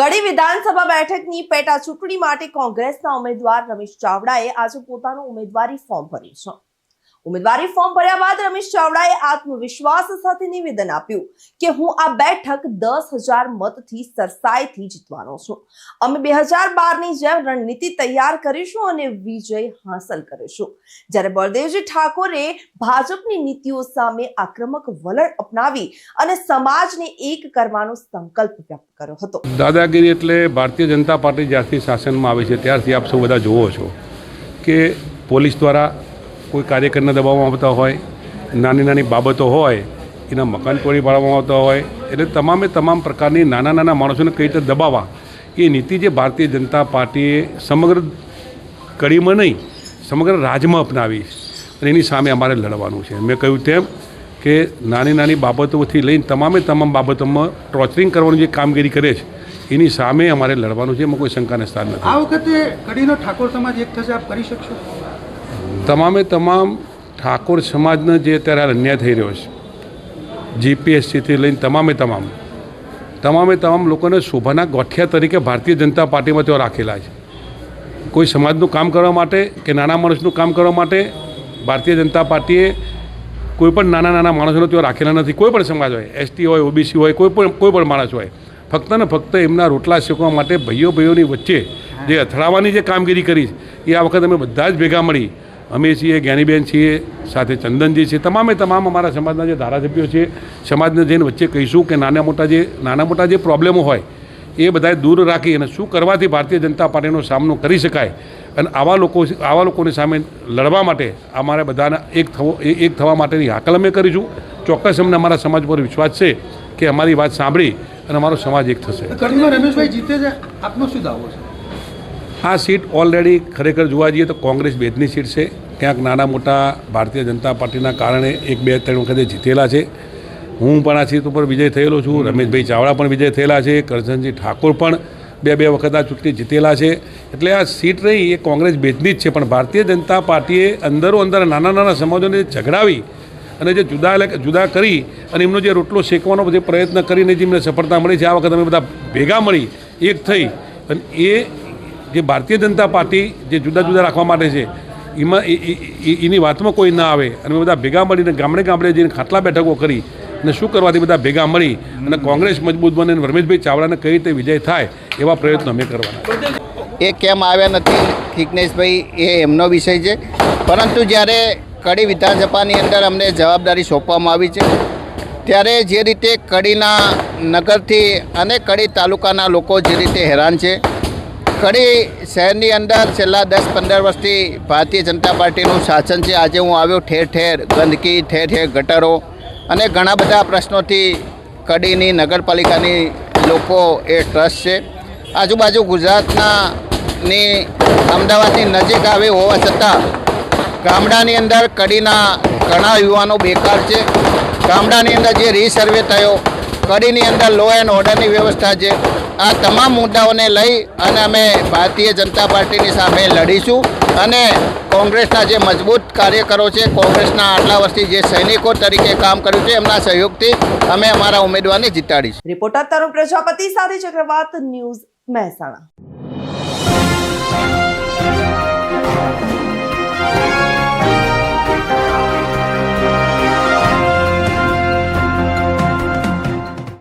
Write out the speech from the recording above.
કડી વિધાનસભા બેઠકની પેટા ચૂંટણી માટે કોંગ્રેસના ઉમેદવાર રમેશ ચાવડાએ આજે પોતાનું ઉમેદવારી ફોર્મ ભર્યું છે. ઉમેદવારી ફોર્મ ભર્યા બાદ રમેશ ચાવડાએ આત્મવિશ્વાસ સાથે નિવેદન આપ્યું કે હું આ બેઠક દસ હજાર મતથી સરસાઈથી જીતવાનો છું. અમે બે હજાર બારની જેમ રણનીતિ તૈયાર કરીશું અને વિજય હાંસલ કરીશું. જ્યારે બળદેવજી ઠાકોરે ભાજપની નીતિઓ સામે આક્રમક વલણ અપનાવી અને સમાજને એક કરવાનો સંકલ્પ વ્યક્ત કર્યો હતો. દાદાગીરી એટલે ભારતીય જનતા પાર્ટી જ્યારથી શાસનમાં આવે છે, ત્યારથી આપ સૌ બધા જુઓ છો કે પોલીસ દ્વારા કોઈ કાર્યકરને દબાવવામાં આવતા હોય, નાની નાની બાબતો હોય, એના મકાન તોડી પાડવામાં આવતા હોય, એટલે તમામે તમામ પ્રકારની નાના નાના માણસોને કઈ રીતે દબાવવા, એ નીતિ જે ભારતીય જનતા પાર્ટીએ સમગ્ર કડીમાં નહીં, સમગ્ર રાજ્યમાં અપનાવી અને એની સામે અમારે લડવાનું છે. મેં કહ્યું તેમ કે નાની નાની બાબતોથી લઈને તમામે તમામ બાબતોમાં ટોર્ચરિંગ કરવાની જે કામગીરી કરે છે, એની સામે અમારે લડવાનું છે. એમાં કોઈ શંકાને સ્થાન નથી. આ વખતે કડીનો ઠાકોર સમાજ એક થશે, આપ કરી શકશો? તમામે તમામ ઠાકોર સમાજને જે અત્યારે અન્યાય થઈ રહ્યો છે જીપીએસસીથી લઈને તમામે તમામ તમામે તમામ લોકોને શોભાના ગોઠિયા તરીકે ભારતીય જનતા પાર્ટીમાં તેઓ રાખેલા છે. કોઈ સમાજનું કામ કરવા માટે કે નાના માણસનું કામ કરવા માટે ભારતીય જનતા પાર્ટીએ કોઈ પણ નાના નાના માણસોને તેઓ રાખેલા નથી. કોઈ પણ સમાજ હોય એસટી હોય ઓબીસી હોય, કોઈ પણ, કોઈ માણસ હોય, ફક્ત ને ફક્ત એમના રોટલા શેકવા માટે ભાઈઓ ભાઈઓની વચ્ચે જે અથડાવાની જે કામગીરી કરી એ આ વખત અમે બધા જ ભેગા મળી અમે છીએ, જ્ઞાનીબેન છીએ, સાથે ચંદનજી છે તમામે તમામ અમારા સમાજના જે ધારાસભ્યો છે, સમાજને જઈને વચ્ચે કહીશું કે નાના મોટા જે, નાના મોટા જે પ્રોબ્લેમો હોય, એ બધાએ દૂર રાખી અને શું કરવાથી ભારતીય જનતા પાર્ટીનો સામનો કરી શકાય અને આવા લોકો, આવા લોકોની સામે લડવા માટે અમારે બધાને એક થવો એક થવા માટેની હાકલ અમે કરીશું. ચોક્કસ અમને અમારા સમાજ પર વિશ્વાસ છે કે અમારી વાત સાંભળી અને અમારો સમાજ એક થશે. રમેશભાઈ જીતે છે. આપનો શું દાવો છે? આ સીટ ઓલરેડી ખરેખર જોવા જઈએ તો કોંગ્રેસ બેદની સીટ છે. ક્યાંક નાના મોટા ભારતીય જનતા પાર્ટીના કારણે એક બે ત્રણ વખતે જીતેલા છે. હું પણ આ સીટ ઉપર વિજય થયેલો છું. રમેશભાઈ ચાવડા પણ વિજય થયેલા છે. કરજનજી ઠાકોર પણ બે બે વખત આ ચૂંટણી જીતેલા છે. એટલે આ સીટ રહી એ કોંગ્રેસ બેદની જ છે. પણ ભારતીય જનતા પાર્ટીએ અંદરો અંદર નાના નાના સમાજોને ઝઘડાવી અને જે જુદા જુદા કરી અને એમનો જે રોટલો શેકવાનો જે પ્રયત્ન કરીને જે એમને સફળતા મળી છે, આ વખત અમે બધા ભેગા મળી એક થઈ. અને એ જે ભારતીય જનતા પાર્ટી જે જુદા જુદા રાખવા માટે છે, એમાં એની વાતમાં કોઈ ના આવે અને બધા ભેગા મળીને ગામડે ગામડે જઈને ખાટલા બેઠકો કરી અને શું કરવાથી બધા ભેગા મળી અને કોંગ્રેસ મજબૂત બને અને રમેશભાઈ ચાવડાને કઈ રીતે વિજય થાય એવા પ્રયત્નો અમે કરવાના એ કેમ આવ્યા નથી જિજ્ઞેશભાઈ એ એમનો વિષય છે. પરંતુ જ્યારે કડી વિધાનસભાની અંદર અમને જવાબદારી સોંપવામાં આવી છે, ત્યારે જે રીતે કડીના નગરથી અને કડી તાલુકાના લોકો જે રીતે હેરાન છે કડી શહેરની અંદર છેલ્લા દસ પંદર વર્ષથી ભારતીય જનતા પાર્ટીનું શાસન છે. આજે હું આવ્યો ઠેર ઠેર, ગંદકી, ઠેર ઠેર ગટરો અને ઘણા બધા પ્રશ્નોથી કડીની નગરપાલિકાની લોકો એ ટ્રસ્ટ છે. આજુબાજુ ગુજરાતના ની અમદાવાદની નજીક આવે હોવા છતાં ગામડાની અંદર કડીના ઘણા યુવાનો બેકાર છે. ગામડાની અંદર જે રીસર્વે થયો કડીની અંદર લો એન્ડ ઓર્ડરની વ્યવસ્થા છે. આ તમામ મુદ્દાઓને લઈ અને અમે ભારતીય જનતા પાર્ટીની સામે લડીશું અને કોંગ્રેસના જે મજબૂત કાર્યકરો છે, કોંગ્રેસના આટલા વર્ષથી જે સૈનિકો તરીકે કામ કર્યું છે, એમના સહયોગથી અમે અમારા ઉમેદવારને જીતાડીશું. રિપોર્ટર તરુણ પ્રજાપતિ સાથે ચક્રવાત ન્યૂઝ મહેસાણા.